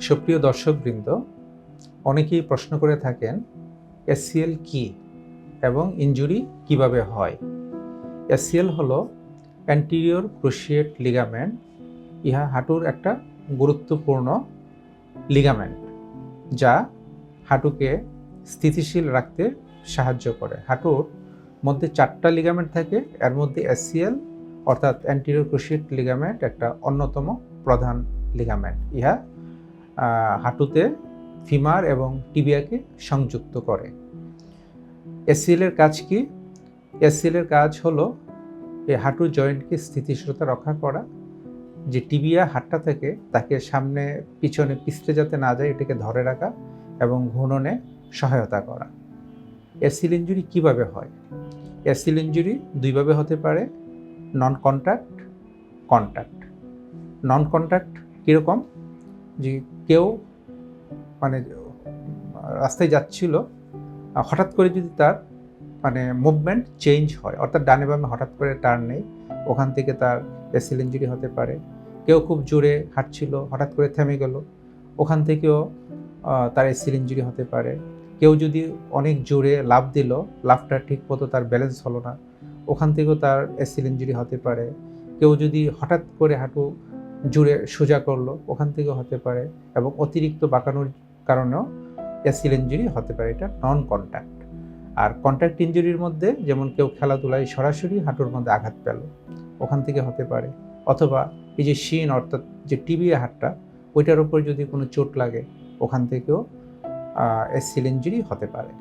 সুপ্রিয় দর্শকবৃন্দ, অনেকেই প্রশ্ন করে থাকেন, এসসিএল কি এবং ইনজুরি কীভাবে হয়? এসসিএল হলো অ্যান্টিরিয়র ক্রুশিয়েট লিগামেন্ট ইহা হাঁটুর একটা গুরুত্বপূর্ণ লিগামেন্ট যা হাঁটুকে স্থিতিশীল রাখতে সাহায্য করে। হাঁটুর মধ্যে চারটা লিগামেন্ট থাকে, এর মধ্যে এসসিএল, অর্থাৎ অ্যান্টিরিয়র ক্রুশিয়েট লিগামেন্ট একটা অন্যতম প্রধান লিগামেন্ট ইহা হাঁটুতে ফিমার এবং টিবিয়াকে সংযুক্ত করে। এসিএল এর কাজ কি? এসিএল এর কাজ হলো এই হাঁটু জয়েন্টকে স্থিতিশীলতা রক্ষা করা, যে টিবিয়া হাটটা থেকে তাকে সামনে, পিছনে, পিছলে যাতে না যায়, এটাকে ধরে রাখা এবং ঘূর্ণনে সহায়তা করা। এসিল ইঞ্জুরি কীভাবে হয়? এসিল ইঞ্জুরি দুইভাবে হতে পারে non contact contact non contact কীরকম? যে কেউ মানে রাস্তায় যাচ্ছিল হঠাৎ করে যদি তার মানে মুভমেন্ট চেঞ্জ হয়, অর্থাৎ ডানে বামে হঠাৎ করে টার্ন নেই, ওখান থেকে তার এসিল ইঞ্জুরি হতে পারে। কেউ খুব জোরে হাঁটছিল, হঠাৎ করে থেমে গেল, ওখান থেকেও তার এসিল ইঞ্জুরি হতে পারে। কেউ যদি অনেক জোরে লাফ দিল, লাফটা ঠিক মতো তার ব্যালেন্স হলো না, ওখান থেকেও তার এসিল ইঞ্জুরি হতে পারে। কেউ যদি হঠাৎ করে হাঁটু জুড়ে সোজা করল, ওখান থেকেও হতে পারে এবং অতিরিক্ত বাঁকানোর কারণেও এসিল ইঞ্জুরি হতে পারে, এটা নন কন্ট্যাক্ট আর কন্ট্যাক্ট ইঞ্জুরির মধ্যে যেমন কেউ খেলাধুলায় সরাসরি হাঁটুর মধ্যে আঘাত পেল, ওখান থেকে হতে পারে। অথবা এই যে শিন অর্থাৎ যে টিবিএ হাটটা ওইটার উপর যদি কোনো চোট লাগে, ওখান থেকেও এসিল ইঞ্জুরি হতে পারে।